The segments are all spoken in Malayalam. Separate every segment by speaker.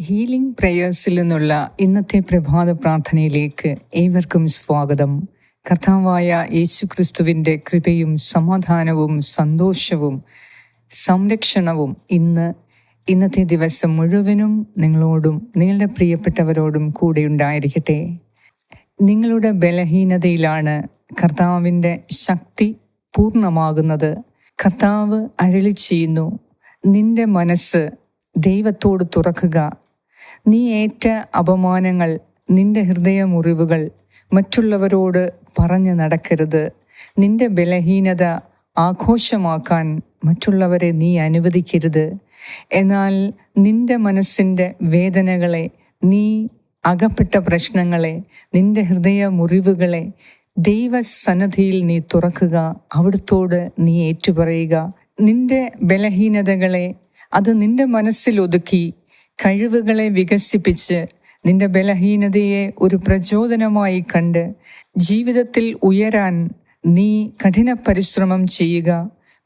Speaker 1: ഹീലിംഗ് പ്രേയേഴ്സിൽ നിന്നുള്ള ഇന്നത്തെ പ്രഭാത പ്രാർത്ഥനയിലേക്ക് ഏവർക്കും സ്വാഗതം. കർത്താവായ യേശു ക്രിസ്തുവിന്റെ കൃപയും സമാധാനവും സന്തോഷവും സംരക്ഷണവും ഇന്ന് ഇന്നത്തെ ദിവസം മുഴുവനും നിങ്ങളോടും നിങ്ങളുടെ പ്രിയപ്പെട്ടവരോടും കൂടെ ഉണ്ടായിരിക്കട്ടെ. നിങ്ങളുടെ ബലഹീനതയിലാണ് കർത്താവിന്റെ ശക്തി പൂർണമാകുന്നത്. കർത്താവ് അരളി ചെയ്യുന്നു. നിന്റെ മനസ്സ് ദൈവത്തോട് തുറക്കുക. നീ ഏറ്റ അപമാനങ്ങൾ നിന്റെ ഹൃദയമുറിവുകൾ മറ്റുള്ളവരോട് പറഞ്ഞു നടക്കരുത്. നിന്റെ ബലഹീനത ആഘോഷമാക്കാൻ മറ്റുള്ളവരെ നീ അനുവദിക്കരുത്. എന്നാൽ നിന്റെ മനസ്സിന്റെ വേദനകളെ നീ അകപ്പെട്ട പ്രശ്നങ്ങളെ നിന്റെ ഹൃദയ മുറിവുകളെ ദൈവസന്നദ്ധിയിൽ നീ തുറക്കുക അവിടുത്തോട് നീ ഏറ്റുപറയുക. നിന്റെ ബലഹീനതകളെ അത് നിന്റെ മനസ്സിൽ ഒതുക്കി കഴിവുകളെ വികസിപ്പിച്ച് നിന്റെ ബലഹീനതയെ ഒരു പ്രചോദനമായി കണ്ട് ജീവിതത്തിൽ ഉയരാൻ നീ കഠിന പരിശ്രമം ചെയ്യുക.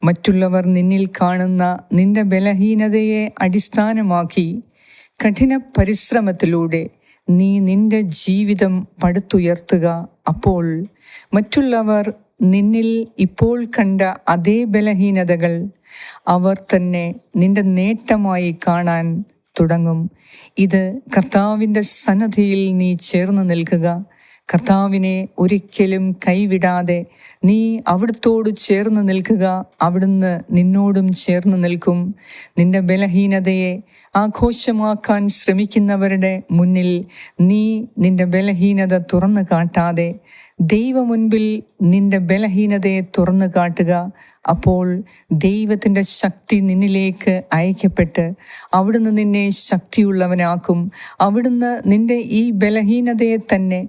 Speaker 1: മറ്റുള്ളവർ നിന്നിൽ കാണുന്ന നിന്റെ ബലഹീനതയെ അടിസ്ഥാനമാക്കി കഠിന പരിശ്രമത്തിലൂടെ നീ നിന്റെ ജീവിതം പടുത്തുയർത്തുക. അപ്പോൾ മറ്റുള്ളവർ നിന്നിൽ ഇപ്പോൾ കണ്ട അതേ ബലഹീനതകൾ അവർ തന്നെ നിന്റെ നേട്ടമായി കാണാൻ തുടങ്ങും. ഇത് കർത്താവിന്റെ സന്നദ്ധിയിൽ നീ ചേർന്ന് നിൽക്കുക. കർത്താവിനെ ഒരിക്കലും കൈവിടാതെ നീ അവിടുത്തോട് ചേർന്ന് നിൽക്കുക. അവിടുന്ന് നിന്നോടും ചേർന്ന് നിൽക്കും. നിന്റെ ബലഹീനതയെ ആഘോഷമാക്കാൻ ശ്രമിക്കുന്നവരുടെ മുന്നിൽ നീ നിന്റെ ബലഹീനത തുറന്നു കാട്ടാതെ ദൈവ മുൻപിൽ നിന്റെ ബലഹീനതയെ തുറന്നു കാട്ടുക. അപ്പോൾ ദൈവത്തിന്റെ ശക്തി നിന്നിലേക്ക് അയക്കപ്പെട്ട് അവിടുന്ന് നിന്നെ ശക്തിയുള്ളവനാക്കും. അവിടുന്ന് നിന്റെ ഈ ബലഹീനതയെ തന്നെ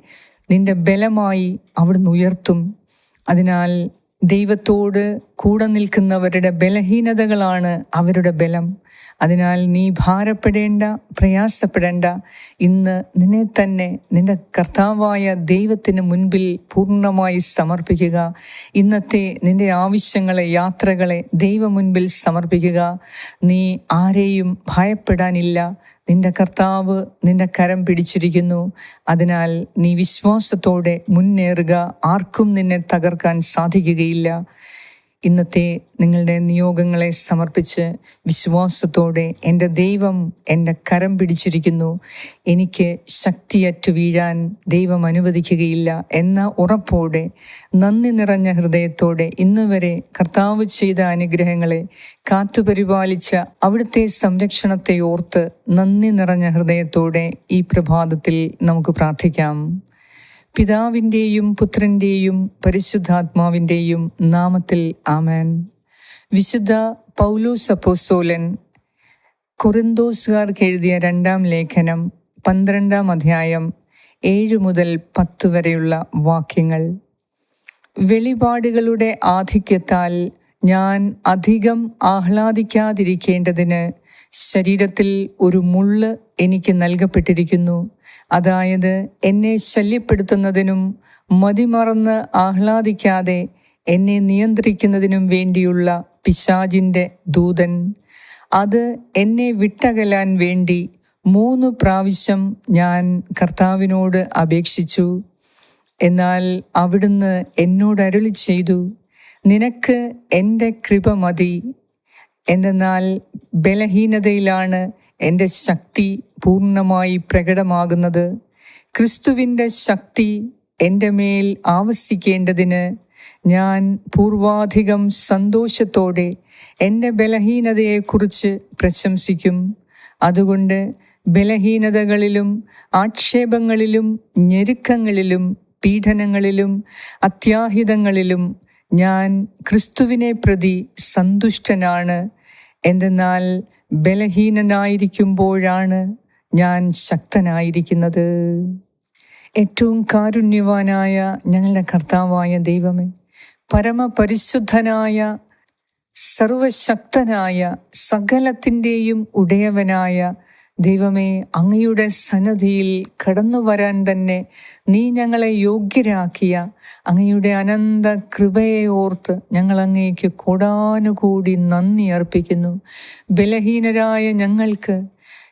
Speaker 1: നിന്റെ ബലമായി അവിടുന്ന് ഉയർത്തും. അതിനാൽ ദൈവത്തോട് കൂടെ നിൽക്കുന്നവരുടെ ബലഹീനതകളാണ് അവരുടെ ബലം. അതിനാൽ നീ ഭാരപ്പെടേണ്ട പ്രയാസപ്പെടേണ്ട. ഇന്ന് നിന്നെ തന്നെ നിന്റെ കർത്താവായ ദൈവത്തിന് മുൻപിൽ പൂർണമായി സമർപ്പിക്കുക. ഇന്നത്തെ നിന്റെ ആവശ്യങ്ങളെ യാത്രകളെ ദൈവ മുൻപിൽ സമർപ്പിക്കുക. നീ ആരെയും ഭയപ്പെടാനില്ല. നിന്റെ കർത്താവ് നിന്റെ കരം പിടിച്ചിരിക്കുന്നു. അതിനാൽ നീ വിശ്വാസത്തോടെ മുന്നേറുക. ആർക്കും നിന്നെ തകർക്കാൻ സാധിക്കുകയില്ല. ഇന്നത്തെ നിങ്ങളുടെ നിയോഗങ്ങളെ സമർപ്പിച്ച് വിശ്വാസത്തോടെ എന്റെ ദൈവം എന്റെ കരം പിടിച്ചിരിക്കുന്നു. എനിക്ക് ശക്തിയറ്റു വീഴാൻ ദൈവം അനുവദിക്കുകയില്ല എന്ന ഉറപ്പോടെ നന്ദി നിറഞ്ഞ ഹൃദയത്തോടെ ഇന്ന് വരെ കർത്താവ് ചെയ്ത അനുഗ്രഹങ്ങളെ കാത്തുപരിപാലിച്ച അവിടുത്തെ സംരക്ഷണത്തെ ഓർത്ത് നന്ദി നിറഞ്ഞ ഹൃദയത്തോടെ ഈ പ്രഭാതത്തിൽ നമുക്ക് പ്രാർത്ഥിക്കാം. പിതാവിന്റെയും പുത്രന്റെയും പരിശുദ്ധാത്മാവിന്റെയും നാമത്തിൽ ആമേൻ. വിശുദ്ധ പൗലോസ് അപ്പോസ്തോലൻ കൊറിന്തോസുകാർക്ക് എഴുതിയ രണ്ടാം ലേഖനം പന്ത്രണ്ടാം അധ്യായം ഏഴ് മുതൽ പത്ത് വരെയുള്ള വാക്യങ്ങൾ. വെളിപാടുകളുടെ ആധിക്യത്താൽ ഞാൻ അധികം ആഹ്ലാദിക്കാതിരിക്കേണ്ടതിന് ശരീരത്തിൽ ഒരു മുള്ള് എനിക്ക് നൽകപ്പെട്ടിരിക്കുന്നു. അതായത് എന്നെ ശല്യപ്പെടുത്തുന്നതിനും മതിമറന്ന് ആഹ്ലാദിക്കാതെ എന്നെ നിയന്ത്രിക്കുന്നതിനും വേണ്ടിയുള്ള പിശാജിന്റെ ദൂതൻ. അത് എന്നെ വിട്ടകലാൻ വേണ്ടി മൂന്ന് പ്രാവശ്യം ഞാൻ കർത്താവിനോട് അപേക്ഷിച്ചു. എന്നാൽ അവിടുന്ന് എന്നോട് അരുളി ചെയ്തു. നിനക്ക് എന്റെ കൃപ മതി. എന്തെന്നാൽ ബലഹീനതയിലാണ് എന്റെ ശക്തി പൂർണമായി പ്രകടമാകുന്നത്. ക്രിസ്തുവിന്റെ ശക്തി എന്റെ മേൽ ആവസിക്കേണ്ടതിന് ഞാൻ പൂർവാധികം സന്തോഷത്തോടെ എന്റെ ബലഹീനതയെക്കുറിച്ച് പ്രശംസിക്കും. അതുകൊണ്ട് ബലഹീനതകളിലും ആക്ഷേപങ്ങളിലും ഞെരുക്കങ്ങളിലും പീഡനങ്ങളിലും അത്യാഹിതങ്ങളിലും ഞാൻ ക്രിസ്തുവിനെ പ്രതി സന്തുഷ്ടനാണ്. എന്തെന്നാൽ ബലഹീനനായിരിക്കുമ്പോഴാണ് ഞാൻ ശക്തനായിരിക്കുന്നത്. ഏറ്റവും കാരുണ്യവാനായ ഞങ്ങളുടെ കർത്താവായ ദൈവമേ പരമപരിശുദ്ധനായ സർവശക്തനായ സകലത്തിന്റെയും ഉടയവനായ ദൈവമേ അങ്ങയുടെ സന്നദ്ധിയിൽ കടന്നു വരാൻ തന്നെ നീ ഞങ്ങളെ യോഗ്യരാക്കിയ അങ്ങയുടെ അനന്ത കൃപയെ ഓർത്ത് ഞങ്ങൾ അങ്ങേക്ക് കൂടാനുകൂടി നന്ദി അർപ്പിക്കുന്നു. ബലഹീനരായ ഞങ്ങൾക്ക്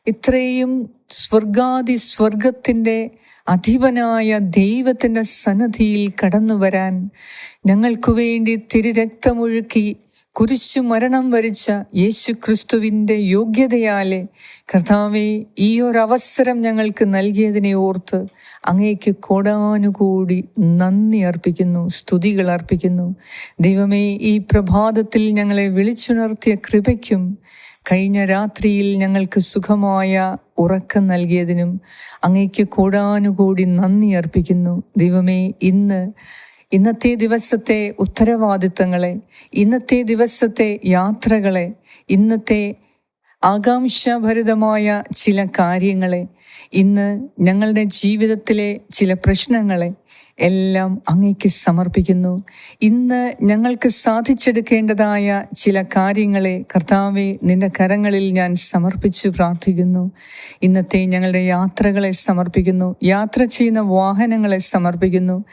Speaker 1: ഇത്രയും സ്വർഗാദി സ്വർഗത്തിന്റെ അധിപനായ ദൈവത്തിന്റെ സന്നദ്ധിയിൽ കടന്നു വരാൻ ഞങ്ങൾക്കു വേണ്ടി തിരുരക്തമൊഴുക്കി കുരിശു മരണം വരിച്ച യേശു ക്രിസ്തുവിന്റെ യോഗ്യതയാലെ കർത്താവെ ഈ ഒരവസരം ഞങ്ങൾക്ക് നൽകിയതിനെ ഓർത്ത് അങ്ങേക്ക് കോടാനുകൂടി നന്ദി അർപ്പിക്കുന്നു സ്തുതികൾ അർപ്പിക്കുന്നു. ദൈവമേ ഈ പ്രഭാതത്തിൽ ഞങ്ങളെ വിളിച്ചുണർത്തിയ കൃപയ്ക്കും കഴിഞ്ഞ രാത്രിയിൽ ഞങ്ങൾക്ക് സുഖമായ ഉറക്കം നൽകിയതിനും അങ്ങേക്ക് കൂടാനുകൂടി നന്ദി അർപ്പിക്കുന്നു. ദൈവമേ ഇന്ന് ഇന്നത്തെ ദിവസത്തെ ഉത്തരവാദിത്തങ്ങളെ ഇന്നത്തെ ദിവസത്തെ യാത്രകളെ ഇന്നത്തെ ആകാംക്ഷാഭരിതമായ ചില കാര്യങ്ങളെ ഇന്ന് ഞങ്ങളുടെ ജീവിതത്തിലെ ചില പ്രശ്നങ്ങളെ എല്ലാം അങ്ങേക്ക് സമർപ്പിക്കുന്നു. ഇന്ന് ഞങ്ങൾക്ക് സാധിച്ചെടുക്കേണ്ടതായ ചില കാര്യങ്ങളെ കർത്താവെ നിന്റെ കരങ്ങളിൽ ഞാൻ സമർപ്പിച്ചു പ്രാർത്ഥിക്കുന്നു. ഇന്നത്തെ ഞങ്ങളുടെ യാത്രകളെ സമർപ്പിക്കുന്നു. യാത്ര ചെയ്യുന്ന വാഹനങ്ങളെ സമർപ്പിക്കുന്നു.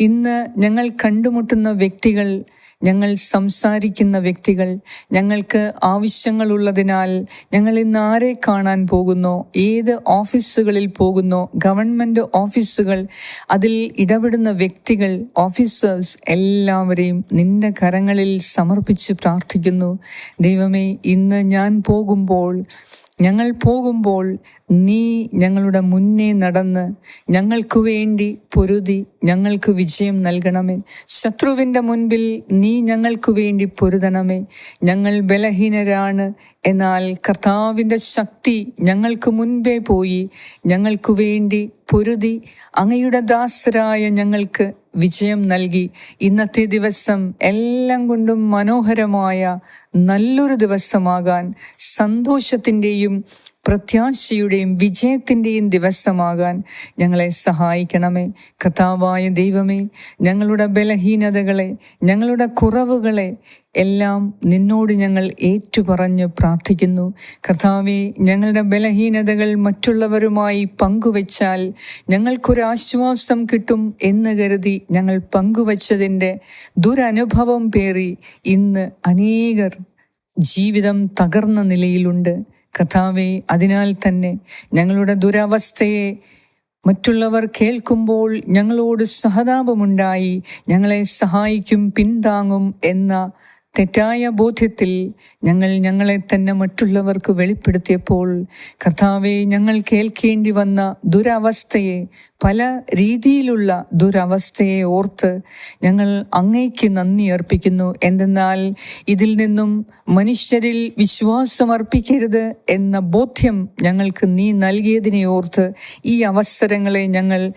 Speaker 1: ഇന്ന് ഞങ്ങൾ കണ്ടുമുട്ടുന്ന വ്യക്തികൾ ഞങ്ങൾ സംസാരിക്കുന്ന വ്യക്തികൾ ഞങ്ങൾക്ക് ആവശ്യങ്ങളുള്ളതിനാൽ ഞങ്ങൾ ഇന്ന് ആരെ കാണാൻ പോകുന്നോ? ഏത് ഓഫീസുകളിൽ പോകുന്നോ? ഗവൺമെന്റ് ഓഫീസുകൾ അതിൽ ഇടപെടുന്ന വ്യക്തികൾ ഓഫീസേഴ്സ് എല്ലാവരെയും നിന്റെ കരങ്ങളിൽ സമർപ്പിച്ച് പ്രാർത്ഥിക്കുന്നു. ദൈവമേ ഇന്ന് ഞാൻ പോകുമ്പോൾ ഞങ്ങൾ പോകുമ്പോൾ നീ ഞങ്ങളുടെ മുന്നേ നടന്ന് ഞങ്ങൾക്ക് വേണ്ടി പൊരുതി ഞങ്ങൾക്ക് വിജയം നൽകണമേ. ശത്രുവിന്റെ മുൻപിൽ നീ ഞങ്ങൾക്ക് വേണ്ടി പൊരുതണമേ. ഞങ്ങൾ ബലഹീനരാണ് എന്നാൽ കർത്താവിന്റെ ശക്തി ഞങ്ങൾക്ക് മുൻപേ പോയി ഞങ്ങൾക്ക് വേണ്ടി പൊരുതി അങ്ങയുടെ ദാസരായ ഞങ്ങൾക്ക് വിജയം നൽകി. ഇന്നത്തെ ദിവസം എല്ലാം കൊണ്ടും മനോഹരമായ നല്ലൊരു ദിവസമാകാൻ സന്തോഷത്തിന്റെയും പ്രത്യാശയുടെയും വിജയത്തിന്റെയും ദിവസമാകാൻ ഞങ്ങളെ സഹായിക്കണമേ. കഥാവായ ദൈവമേ ഞങ്ങളുടെ ബലഹീനതകളെ ഞങ്ങളുടെ കുറവുകളെ എല്ലാം നിന്നോട് ഞങ്ങൾ ഏറ്റുപറഞ്ഞ് പ്രാർത്ഥിക്കുന്നു. കർത്താവെ ഞങ്ങളുടെ ബലഹീനതകൾ മറ്റുള്ളവരുമായി പങ്കുവച്ചാൽ ഞങ്ങൾക്കൊരാശ്വാസം കിട്ടും എന്ന് കരുതി ഞങ്ങൾ പങ്കുവച്ചതിന്റെ ദുരനുഭവം പേറി ഇന്ന് അനേകർ ജീവിതം തകർന്ന നിലയിലുണ്ട്. കഥാവെ അതിനാൽ തന്നെ ഞങ്ങളുടെ ദുരവസ്ഥയെ മറ്റുള്ളവർ കേൾക്കുമ്പോൾ ഞങ്ങളോട് സഹതാപമുണ്ടായി ഞങ്ങളെ സഹായിക്കും പിന്താങ്ങും എന്ന തെറ്റായ ബോധ്യത്തിൽ ഞങ്ങൾ ഞങ്ങളെ തന്നെ മറ്റുള്ളവർക്ക് വെളിപ്പെടുത്തിയപ്പോൾ കർത്താവെ ഞങ്ങൾ കേൾക്കേണ്ടി വന്ന ദുരവസ്ഥയെ പല രീതിയിലുള്ള ദുരവസ്ഥയെ ഓർത്ത് ഞങ്ങൾ അങ്ങേക്ക് നന്ദി അർപ്പിക്കുന്നു. എന്തെന്നാൽ ഇതിൽ നിന്നും മനുഷ്യരിൽ വിശ്വാസം അർപ്പിക്കരുത് എന്ന ബോധ്യം ഞങ്ങൾക്ക് നീ നൽകിയതിനെ ഓർത്ത് ഈ അവസരങ്ങളെ ഞങ്ങൾ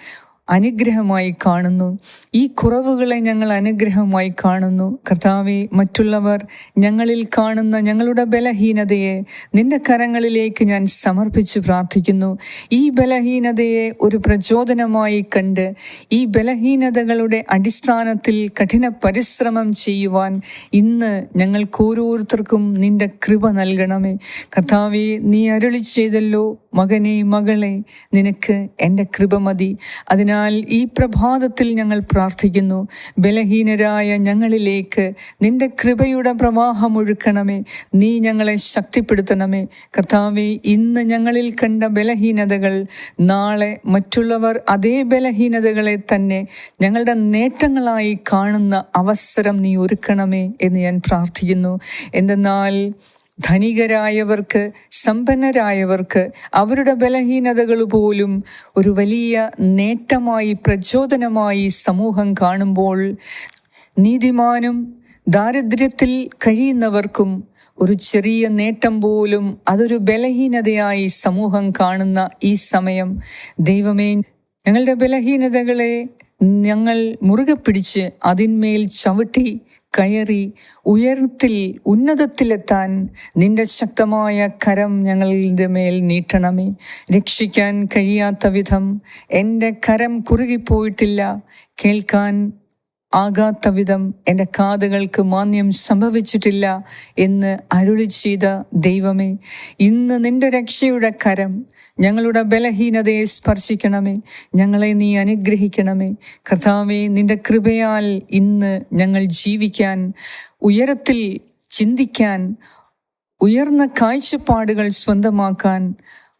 Speaker 1: അനുഗ്രഹമായി കാണുന്നു. ഈ കുറവുകളെ ഞങ്ങൾ അനുഗ്രഹമായി കാണുന്നു. കർത്താവെ മറ്റുള്ളവർ ഞങ്ങളിൽ കാണുന്ന ഞങ്ങളുടെ ബലഹീനതയെ നിന്റെ കരങ്ങളിലേക്ക് ഞാൻ സമർപ്പിച്ച് പ്രാർത്ഥിക്കുന്നു. ഈ ബലഹീനതയെ ഒരു പ്രചോദനമായി കണ്ട് ഈ ബലഹീനതകളുടെ അടിസ്ഥാനത്തിൽ കഠിന പരിശ്രമം ചെയ്യുവാൻ ഇന്ന് ഞങ്ങൾക്ക് ഓരോരുത്തർക്കും നിന്റെ കൃപ നൽകണമേ. കർത്താവെ നീ അരുളി ചെയ്തല്ലോ മകനെ മകളെ നിനക്ക് എന്റെ കൃപ മതി. അതിനാൽ ഈ പ്രഭാതത്തിൽ ഞങ്ങൾ പ്രാർത്ഥിക്കുന്നു. ബലഹീനരായ ഞങ്ങളിലേക്ക് നിന്റെ കൃപയുടെ പ്രവാഹം ഒഴുക്കണമേ. നീ ഞങ്ങളെ ശക്തിപ്പെടുത്തണമേ. കർത്താവെ ഇന്ന് ഞങ്ങളിൽ കണ്ട ബലഹീനതകൾ നാളെ മറ്റുള്ളവർ അതേ ബലഹീനതകളെ തന്നെ ഞങ്ങളുടെ നേട്ടങ്ങളായി കാണുന്ന അവസരം നീ ഒരുക്കണമേ എന്ന് ഞാൻ പ്രാർത്ഥിക്കുന്നു. എന്തെന്നാൽ ധനികരായവർക്ക് സമ്പന്നരായവർക്ക് അവരുടെ ബലഹീനതകൾ പോലും ഒരു വലിയ നേട്ടമായി പ്രചോദനമായി സമൂഹം കാണുമ്പോൾ നീതിമാനും ദാരിദ്ര്യത്തിൽ കഴിയുന്നവർക്കും ഒരു ചെറിയ നേട്ടം പോലും അതൊരു ബലഹീനതയായി സമൂഹം കാണുന്ന ഈ സമയം. ദൈവമേ ഞങ്ങളുടെ ബലഹീനതകളെ ഞങ്ങൾ മുറുകെ പിടിച്ച് അതിന്മേൽ ചവിട്ടി കയറി ഉയർത്തിൽ ഉന്നതത്തിലെത്താൻ നിന്റെ ശക്തമായ കരം ഞങ്ങളുടെ മേൽ നീട്ടണമേ. രക്ഷിക്കാൻ കഴിയാത്ത വിധം എന്റെ കരം കുറുകിപ്പോയിട്ടില്ല. കേൾക്കാൻ ആകാത്ത വിധം എന്റെ കാതുകൾക്ക് മാന്യം സംഭവിച്ചിട്ടില്ല എന്ന് അരുളി ചെയ്ത ദൈവമേ ഇന്ന് നിന്റെ രക്ഷയുടെ കരം ഞങ്ങളുടെ ബലഹീനതയെ സ്പർശിക്കണമേ ഞങ്ങളെ നീ അനുഗ്രഹിക്കണമേ. കർത്താവെ നിന്റെ കൃപയാൽ ഇന്ന് ഞങ്ങൾ ജീവിക്കാൻ ഉയരത്തിൽ ചിന്തിക്കാൻ ഉയർന്ന കാഴ്ചപ്പാടുകൾ സ്വന്തമാക്കാൻ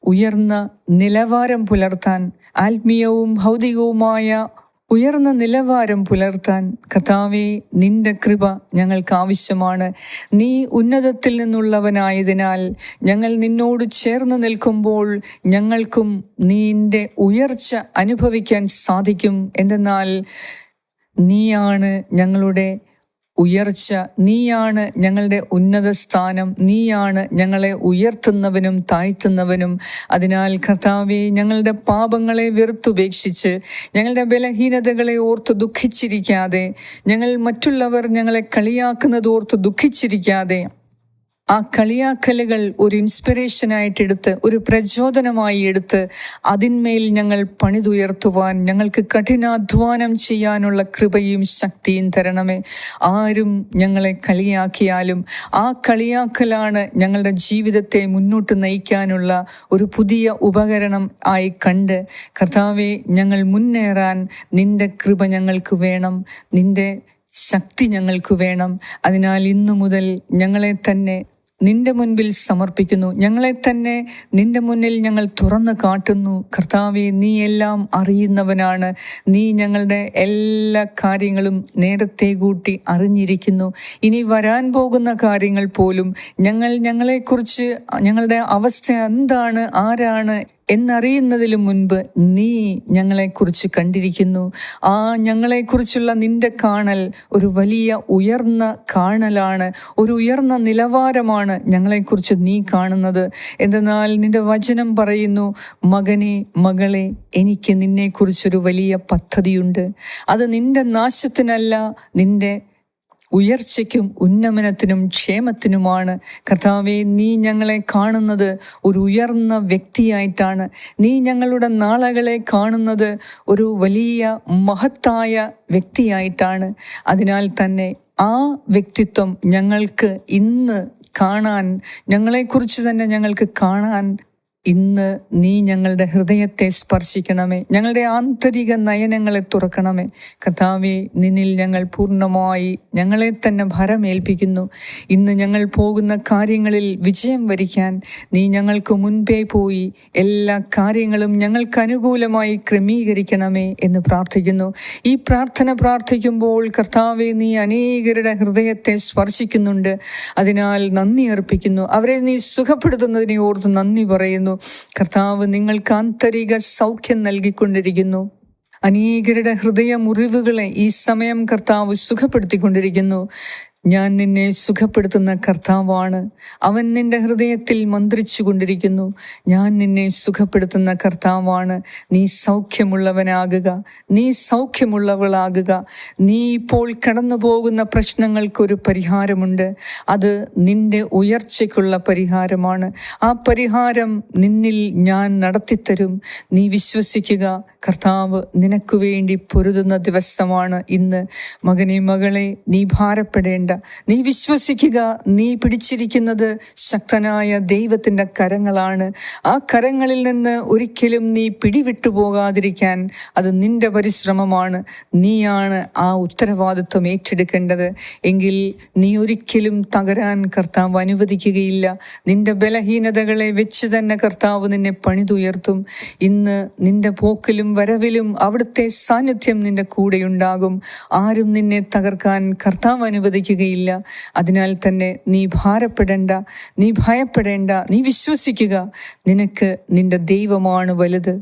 Speaker 1: ഉയർന്ന നിലവാരം പുലർത്താൻ ആത്മീയവും ഭൗതികവുമായ ഉയർന്ന നിലവാരം പുലർത്താൻ കഥാവെ നിന്റെ കൃപ ഞങ്ങൾക്ക് ആവശ്യമാണ് നീ ഉന്നതത്തിൽ നിന്നുള്ളവനായതിനാൽ ഞങ്ങൾ നിന്നോട് ചേർന്ന് നിൽക്കുമ്പോൾ ഞങ്ങൾക്കും നീന്റെ ഉയർച്ച അനുഭവിക്കാൻ സാധിക്കും. എന്തെന്നാൽ നീയാണ് ഞങ്ങളുടെ ഉയർച്ച നീയാണ് ഞങ്ങളുടെ ഉന്നത സ്ഥാനം നീയാണ് ഞങ്ങളെ ഉയർത്തുന്നവനും താഴ്ത്തുന്നവനും. അതിനാൽ കർത്താവെ ഞങ്ങളുടെ പാപങ്ങളെ വെറുത്തുപേക്ഷിച്ച് ഞങ്ങളുടെ ബലഹീനതകളെ ഓർത്ത് ദുഃഖിച്ചിരിക്കാതെ ഞങ്ങൾ മറ്റുള്ളവർ ഞങ്ങളെ കളിയാക്കുന്നത് ഓർത്ത് ദുഃഖിച്ചിരിക്കാതെ ആ കളിയാക്കലുകൾ ഒരു ഇൻസ്പിറേഷനായിട്ട് എടുത്ത് ഒരു പ്രചോദനമായി എടുത്ത് അതിന്മേൽ ഞങ്ങൾ പണിതുയർത്തുവാൻ ഞങ്ങൾക്ക് കഠിനാധ്വാനം ചെയ്യാനുള്ള കൃപയും ശക്തിയും തരണമേ. ആരും ഞങ്ങളെ കളിയാക്കിയാലും ആ കളിയാക്കലാണ് ഞങ്ങളുടെ ജീവിതത്തെ മുന്നോട്ട് നയിക്കാനുള്ള ഒരു പുതിയ ഉപകരണം ആയി കണ്ട് കർത്താവെ ഞങ്ങൾ മുന്നേറാൻ നിന്റെ കൃപ ഞങ്ങൾക്ക് വേണം. നിന്റെ ശക്തി ഞങ്ങൾക്ക് വേണം. അതിനാൽ ഇന്നു മുതൽ ഞങ്ങളെ തന്നെ നിന്റെ മുൻപിൽ സമർപ്പിക്കുന്നു. ഞങ്ങളെ തന്നെ നിന്റെ മുന്നിൽ ഞങ്ങൾ തുറന്നു കാട്ടുന്നു. കർത്താവെ നീ എല്ലാം അറിയുന്നവനാണ്. നീ ഞങ്ങളുടെ എല്ലാ കാര്യങ്ങളും നേരത്തെ കൂട്ടി അറിഞ്ഞിരിക്കുന്നു. ഇനി വരാൻ പോകുന്ന കാര്യങ്ങൾ പോലും ഞങ്ങൾ ഞങ്ങളെക്കുറിച്ച് ഞങ്ങളുടെ അവസ്ഥ എന്താണ്? ആരാണ് എന്നറിയുന്നതിന് മുൻപ് നീ ഞങ്ങളെക്കുറിച്ച് കണ്ടിരിക്കുന്നു. ആ ഞങ്ങളെക്കുറിച്ചുള്ള നിന്റെ കാണൽ ഒരു വലിയ ഉയർന്ന കാണലാണ് ഒരു ഉയർന്ന നിലവാരമാണ് ഞങ്ങളെക്കുറിച്ച് നീ കാണുന്നത്. എന്തെന്നാൽ നിന്റെ വചനം പറയുന്നു മകനെ മകളെ എനിക്ക് നിന്നെക്കുറിച്ചൊരു വലിയ പദ്ധതിയുണ്ട്. അത് നിന്റെ നാശത്തിനല്ല നിന്റെ ഉയർച്ചയ്ക്കും ഉന്നമനത്തിനും ക്ഷേമത്തിനുമാണ്. കർത്താവെ നീ ഞങ്ങളെ കാണുന്നത് ഒരു ഉയർന്ന വ്യക്തിയായിട്ടാണ്. നീ ഞങ്ങളുടെ നാളകളെ കാണുന്നത് ഒരു വലിയ മഹത്തായ വ്യക്തിയായിട്ടാണ്. അതിനാൽ തന്നെ ആ വ്യക്തിത്വം ഞങ്ങൾക്ക് ഇന്ന് കാണാൻ ഞങ്ങളെക്കുറിച്ച് തന്നെ ഞങ്ങൾക്ക് കാണാൻ ഇന്ന് നീ ഞങ്ങളുടെ ഹൃദയത്തെ സ്പർശിക്കണമേ. ഞങ്ങളുടെ ആന്തരിക നയനങ്ങളെ തുറക്കണമേ. കഥാവെ നിന്നിൽ ഞങ്ങൾ പൂർണമായി ഞങ്ങളെ തന്നെ ഭരമേൽപ്പിക്കുന്നു. ഇന്ന് ഞങ്ങൾ പോകുന്ന കാര്യങ്ങളിൽ വിജയം വരിക്കാൻ നീ ഞങ്ങൾക്ക് മുൻപേ പോയി എല്ലാ കാര്യങ്ങളും ഞങ്ങൾക്ക് അനുകൂലമായി ക്രമീകരിക്കണമേ എന്ന് പ്രാർത്ഥിക്കുന്നു. ഈ പ്രാർത്ഥന പ്രാർത്ഥിക്കുമ്പോൾ കർത്താവെ നീ അനേകരുടെ ഹൃദയത്തെ സ്പർശിക്കുന്നുണ്ട്. അതിനാൽ നന്ദി അർപ്പിക്കുന്നു. അവരെ നീ സുഖപ്പെടുത്തുന്നതിനെ ഓർത്ത് നന്ദി പറയുന്നു. കർത്താവ് നിങ്ങൾക്ക് ആന്തരിക സൗഖ്യം നൽകിക്കൊണ്ടിരിക്കുന്നു. അനേകരുടെ ഹൃദയ മുറിവുകളെ ഈ സമയം കർത്താവ് സുഖപ്പെടുത്തിക്കൊണ്ടിരിക്കുന്നു. ഞാൻ നിന്നെ സുഖപ്പെടുത്തുന്ന കർത്താവാണ്. അവൻ നിന്റെ ഹൃദയത്തിൽ മന്ത്രിച്ചു കൊണ്ടിരിക്കുന്നു. ഞാൻ നിന്നെ സുഖപ്പെടുത്തുന്ന കർത്താവാണ്. നീ സൗഖ്യമുള്ളവനാകുക. നീ സൗഖ്യമുള്ളവളാകുക. നീ ഇപ്പോൾ കടന്നു പോകുന്ന പ്രശ്നങ്ങൾക്കൊരു പരിഹാരമുണ്ട്. അത് നിന്റെ ഉയർച്ചയ്ക്കുള്ള പരിഹാരമാണ്. ആ പരിഹാരം നിന്നിൽ ഞാൻ നടത്തിത്തരും. നീ വിശ്വസിക്കുക കർത്താവ് നിനക്ക് വേണ്ടി പൊരുതുന്ന ദിവസമാണ് ഇന്ന്. മകനെ മകളെ നീ ഭാരപ്പെടേണ്ട. നീ വിശ്വസിക്കുക. നീ പിടിച്ചിരിക്കുന്നത് ശക്തനായ ദൈവത്തിന്റെ കരങ്ങളാണ്. ആ കരങ്ങളിൽ നിന്ന് ഒരിക്കലും നീ പിടിവിട്ടു പോകാതിരിക്കാൻ അത് നിന്റെ പരിശ്രമമാണ്. നീയാണ് ആ ഉത്തരവാദിത്വം ഏറ്റെടുക്കേണ്ടത്. എങ്കിൽ നീ ഒരിക്കലും തകരാൻ കർത്താവ് അനുവദിക്കുകയില്ല. നിന്റെ ബലഹീനതകളെ വെച്ച് തന്നെ കർത്താവ് നിന്നെ പണിതുയർത്തും. ഇന്ന് നിന്റെ പോക്കിലും വരവിലും അവിടുത്തെ സാന്നിധ്യം നിന്റെ കൂടെയുണ്ടാകും ആരും നിന്നെ തകർക്കാൻ കർത്താവ് അനുവദിക്കുകയില്ല അതിനാൽ തന്നെ നീ ഭാരപ്പെടേണ്ട നീ ഭയപ്പെടേണ്ട നീ വിശ്വസിക്കുക. നിനക്ക് നിന്റെ ദൈവമാണ് വലുത്.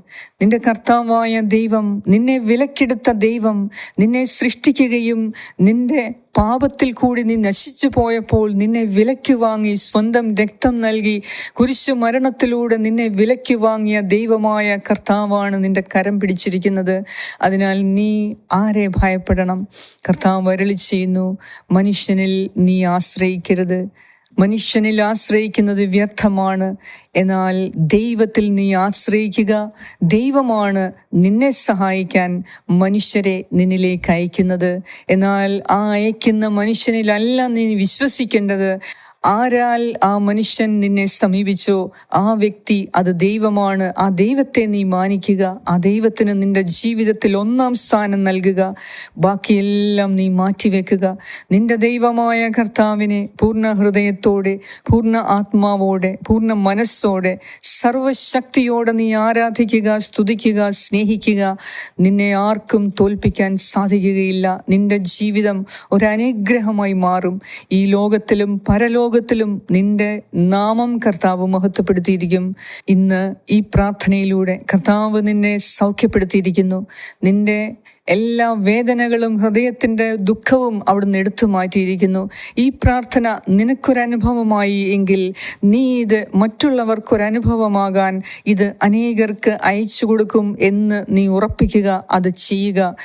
Speaker 1: നിന്റെ കർത്താവായ ദൈവം നിന്നെ വിലക്കെടുത്ത ദൈവം നിന്നെ സൃഷ്ടിക്കുകയും നിന്റെ പാപത്തിൽ കൂടി നീ നശിച്ചു പോയപ്പോൾ നിന്നെ വിലയ്ക്ക് വാങ്ങി സ്വന്തം രക്തം നൽകി കുരിശു മരണത്തിലൂടെ നിന്നെ വിലയ്ക്ക് വാങ്ങിയ ദൈവമായ കർത്താവാണ് നിന്റെ കരം പിടിച്ചിരിക്കുന്നത്. അതിനാൽ നീ ആരെ ഭയപ്പെടണം? കർത്താവ് വരളി ചെയ്യുന്നു. മനുഷ്യനിൽ നീ ആശ്രയിക്കരുത്. മനുഷ്യനിൽ ആശ്രയിക്കുന്നത് വ്യർത്ഥമാണ്. എന്നാൽ ദൈവത്തിൽ നീ ആശ്രയിക്കുക. ദൈവമാണ് നിന്നെ സഹായിക്കാൻ മനുഷ്യരെ നിന്നിലേക്ക് അയക്കുന്നത്. എന്നാൽ ആ അയക്കുന്ന മനുഷ്യനിലല്ല നീ വിശ്വസിക്കേണ്ടത്. ആരാൽ ആ മനുഷ്യൻ നിന്നെ സമീപിച്ചോ? ആ വ്യക്തി അത് ദൈവമാണ്. ആ ദൈവത്തെ നീ മാനിക്കുക. ആ ദൈവത്തിന് നിന്റെ ജീവിതത്തിൽ ഒന്നാം സ്ഥാനം നൽകുക. ബാക്കിയെല്ലാം നീ മാറ്റിവെക്കുക. നിന്റെ ദൈവമായ കർത്താവിനെ പൂർണ ഹൃദയത്തോടെ പൂർണ ആത്മാവോടെ പൂർണ മനസ്സോടെ സർവശക്തിയോടെ നീ ആരാധിക്കുക സ്തുതിക്കുക സ്നേഹിക്കുക. നിന്നെ ആർക്കും തോൽപ്പിക്കാൻ സാധിക്കുകയില്ല. നിന്റെ ജീവിതം ഒരനുഗ്രഹമായി മാറും. ഈ ലോകത്തിലും പരലോകത്തിലും നിന്റെ നാമം കർത്താവ് മഹത്വപ്പെടുത്തിയിരിക്കും. ഇന്ന് ഈ പ്രാർത്ഥനയിലൂടെ കർത്താവ് നിന്നെ സൗഖ്യപ്പെടുത്തിയിരിക്കുന്നു. നിന്റെ എല്ലാ വേദനകളും ഹൃദയത്തിന്റെ ദുഃഖവും അവിടുന്ന് എടുത്തു മാറ്റിയിരിക്കുന്നു. ഈ പ്രാർത്ഥന നിനക്കൊരനുഭവമായി എങ്കിൽ നീ ഇത് മറ്റുള്ളവർക്കൊരനുഭവമാകാൻ ഇത് അനേകർക്ക് അയച്ചു കൊടുക്കും എന്ന് നീ ഉറപ്പിക്കുക അത് ചെയ്യുക.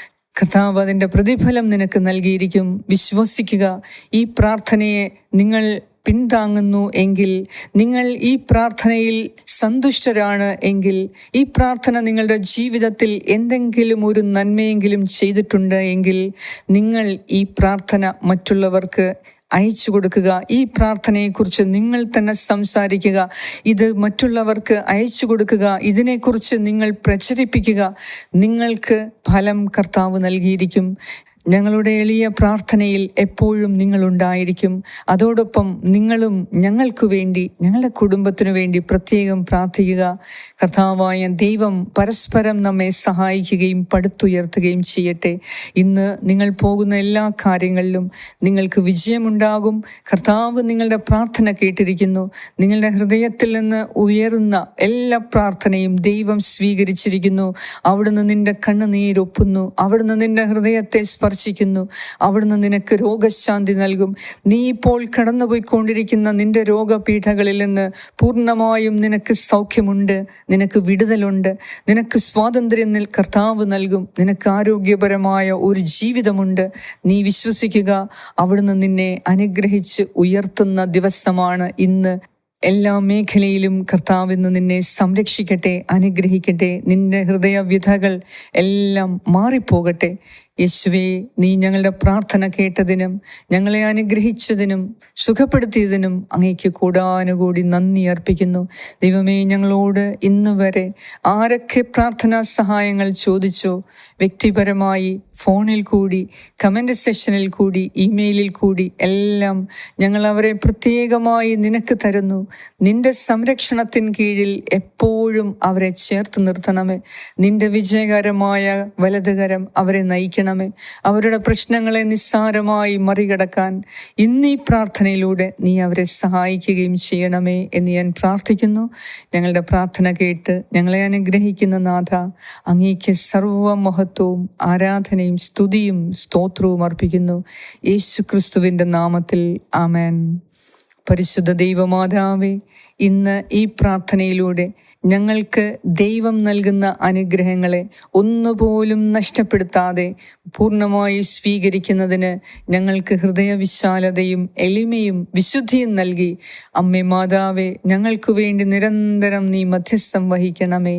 Speaker 1: കർത്താവ് അതിന്റെ പ്രതിഫലം നിനക്ക് നൽകിയിരിക്കും. വിശ്വസിക്കുക. ഈ പ്രാർത്ഥനയെ നിങ്ങൾ പിന്താങ്ങുന്നു എങ്കിൽ നിങ്ങൾ ഈ പ്രാർത്ഥനയിൽ സന്തുഷ്ടരാണ് എങ്കിൽ ഈ പ്രാർത്ഥന നിങ്ങളുടെ ജീവിതത്തിൽ എന്തെങ്കിലും ഒരു നന്മയെങ്കിലും ചെയ്തിട്ടുണ്ട് എങ്കിൽ നിങ്ങൾ ഈ പ്രാർത്ഥന മറ്റുള്ളവർക്ക് അയച്ചു കൊടുക്കുക. ഈ പ്രാർത്ഥനയെക്കുറിച്ച് നിങ്ങൾ തന്നെ സംസാരിക്കുക. ഇത് മറ്റുള്ളവർക്ക് അയച്ചു കൊടുക്കുക. ഇതിനെക്കുറിച്ച് നിങ്ങൾ പ്രചരിപ്പിക്കുക. നിങ്ങൾക്ക് ഫലം കർത്താവ് നൽകിയിരിക്കും. ഞങ്ങളുടെ എളിയ പ്രാർത്ഥനയിൽ എപ്പോഴും നിങ്ങളുണ്ടായിരിക്കും. അതോടൊപ്പം നിങ്ങളും ഞങ്ങൾക്കു വേണ്ടി ഞങ്ങളുടെ കുടുംബത്തിനു വേണ്ടി പ്രത്യേകം പ്രാർത്ഥിക്കുക. കർത്താവായ ദൈവം പരസ്പരം നമ്മെ സഹായിക്കുകയും പടുത്തുയർത്തുകയും ചെയ്യട്ടെ. ഇന്ന് നിങ്ങൾ പോകുന്ന എല്ലാ കാര്യങ്ങളിലും നിങ്ങൾക്ക് വിജയമുണ്ടാകും. കർത്താവ് നിങ്ങളുടെ പ്രാർത്ഥന കേട്ടിരിക്കുന്നു. നിങ്ങളുടെ ഹൃദയത്തിൽ നിന്ന് ഉയർന്ന എല്ലാ പ്രാർത്ഥനയും ദൈവം സ്വീകരിച്ചിരിക്കുന്നു. അവിടുന്ന് നിന്റെ കണ്ണുനീരൊപ്പുന്നു. അവിടുന്ന് നിന്റെ ഹൃദയത്തെ അവിടുന്ന് നിനക്ക് രോഗശാന്തി നൽകും. നീ ഇപ്പോൾ കടന്നുപോയിക്കൊണ്ടിരിക്കുന്ന നിന്റെ രോഗപീഠകളിൽ നിന്ന് പൂർണമായും നിനക്ക് സൗഖ്യമുണ്ട്. നിനക്ക് വിടുതലുണ്ട്. നിനക്ക് സ്വാതന്ത്ര്യം കർത്താവ് നൽകും. നിനക്ക് ആരോഗ്യപരമായ ഒരു ജീവിതമുണ്ട്. നീ വിശ്വസിക്കുക അവിടുന്ന് നിന്നെ അനുഗ്രഹിച്ച് ഉയർത്തുന്ന ദിവസമാണ് ഇന്ന്. എല്ലാ മേഖലയിലും കർത്താവ് ഇന്ന് നിന്നെ സംരക്ഷിക്കട്ടെ അനുഗ്രഹിക്കട്ടെ. നിന്റെ ഹൃദയവ്യഥകൾ എല്ലാം മാറിപ്പോകട്ടെ. യേശുവേ നീ ഞങ്ങളുടെ പ്രാർത്ഥന കേട്ടതിനും ഞങ്ങളെ അനുഗ്രഹിച്ചതിനും സുഖപ്പെടുത്തിയതിനും അങ്ങേക്ക് കൂടാനുകൂടി നന്ദി അർപ്പിക്കുന്നു. ദൈവമേ ഞങ്ങളോട് ഇന്ന് വരെ ആരൊക്കെ പ്രാർത്ഥനാ സഹായങ്ങൾ ചോദിച്ചോ വ്യക്തിപരമായി ഫോണിൽ കൂടി കമന്റ് സെഷനിൽ കൂടി ഇമെയിലിൽ കൂടി എല്ലാം ഞങ്ങൾ അവരെ പ്രത്യേകമായി നിനക്ക് തരുന്നു. നിന്റെ സംരക്ഷണത്തിൻ കീഴിൽ എപ്പോഴും അവരെ ചേർത്ത് നിർത്തണമേ. നിന്റെ വിജയകരമായ വലതുകരം അവരെ നയിക്കണമേ അവരുടെ പ്രശ്നങ്ങളെ നിസ്സാരമായി മറികടക്കാൻ ഇന്നീ പ്രാർത്ഥനയിലൂടെ നീ അവരെ സഹായിക്കുകയും ചെയ്യണമേ എന്ന് ഞാൻ പ്രാർത്ഥിക്കുന്നു. ഞങ്ങളുടെ പ്രാർത്ഥന കേട്ട് ഞങ്ങളെ അനുഗ്രഹിക്കുന്ന നാഥ അങ്ങേക്ക് സർവ മഹത്വവും ആരാധനയും സ്തുതിയും സ്തോത്രവും അർപ്പിക്കുന്നു. യേശു ക്രിസ്തുവിന്റെ നാമത്തിൽ ആമേൻ. പരിശുദ്ധ ദൈവമാതാവേ ഇന്ന് ഈ പ്രാർത്ഥനയിലൂടെ ഞങ്ങൾക്ക് ദൈവം നൽകുന്ന അനുഗ്രഹങ്ങളെ ഒന്നുപോലും നഷ്ടപ്പെടുത്താതെ പൂർണമായി സ്വീകരിക്കുന്നതിന് ഞങ്ങൾക്ക് ഹൃദയവിശാലതയും എളിമയും വിശുദ്ധിയും നൽകി. അമ്മേ മാതാവേ ഞങ്ങൾക്ക് വേണ്ടി നിരന്തരം നീ മധ്യസ്ഥം വഹിക്കണമേ.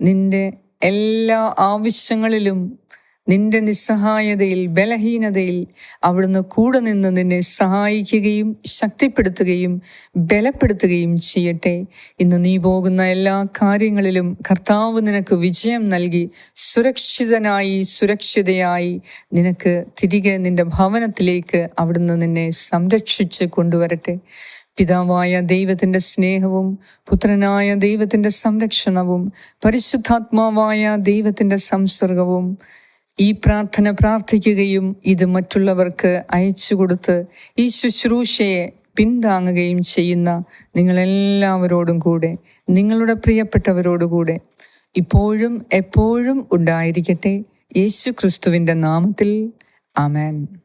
Speaker 1: നിന്റെ എല്ലാ ആവശ്യങ്ങളിലും നിന്റെ നിസ്സഹായതയിൽ ബലഹീനതയിൽ അവിടുന്ന് കൂടെ നിന്ന് നിന്നെ സഹായിക്കുകയും ശക്തിപ്പെടുത്തുകയും ബലപ്പെടുത്തുകയും ചെയ്യട്ടെ. ഇന്ന് നീ പോകുന്ന എല്ലാ കാര്യങ്ങളിലും കർത്താവ് നിനക്ക് വിജയം നൽകി സുരക്ഷിതനായി സുരക്ഷിതയായി നിനക്ക് തിരികെ നിന്റെ ഭവനത്തിലേക്ക് അവിടുന്ന് നിന്നെ സംരക്ഷിച്ച് കൊണ്ടുവരട്ടെ. പിതാവായ ദൈവത്തിന്റെ സ്നേഹവും പുത്രനായ ദൈവത്തിന്റെ സംരക്ഷണവും പരിശുദ്ധാത്മാവായ ദൈവത്തിന്റെ സംസർഗവും ഈ പ്രാർത്ഥന പ്രാർത്ഥിക്കുകയും ഇത് മറ്റുള്ളവർക്ക് അയച്ചു കൊടുത്ത് ഈ ശുശ്രൂഷയെ പിന്താങ്ങുകയും ചെയ്യുന്ന നിങ്ങളെല്ലാവരോടും കൂടെ നിങ്ങളുടെ പ്രിയപ്പെട്ടവരോടുകൂടെ ഇപ്പോഴും എപ്പോഴും ഉണ്ടായിരിക്കട്ടെ. യേശു ക്രിസ്തുവിന്റെ നാമത്തിൽ. ആമേൻ.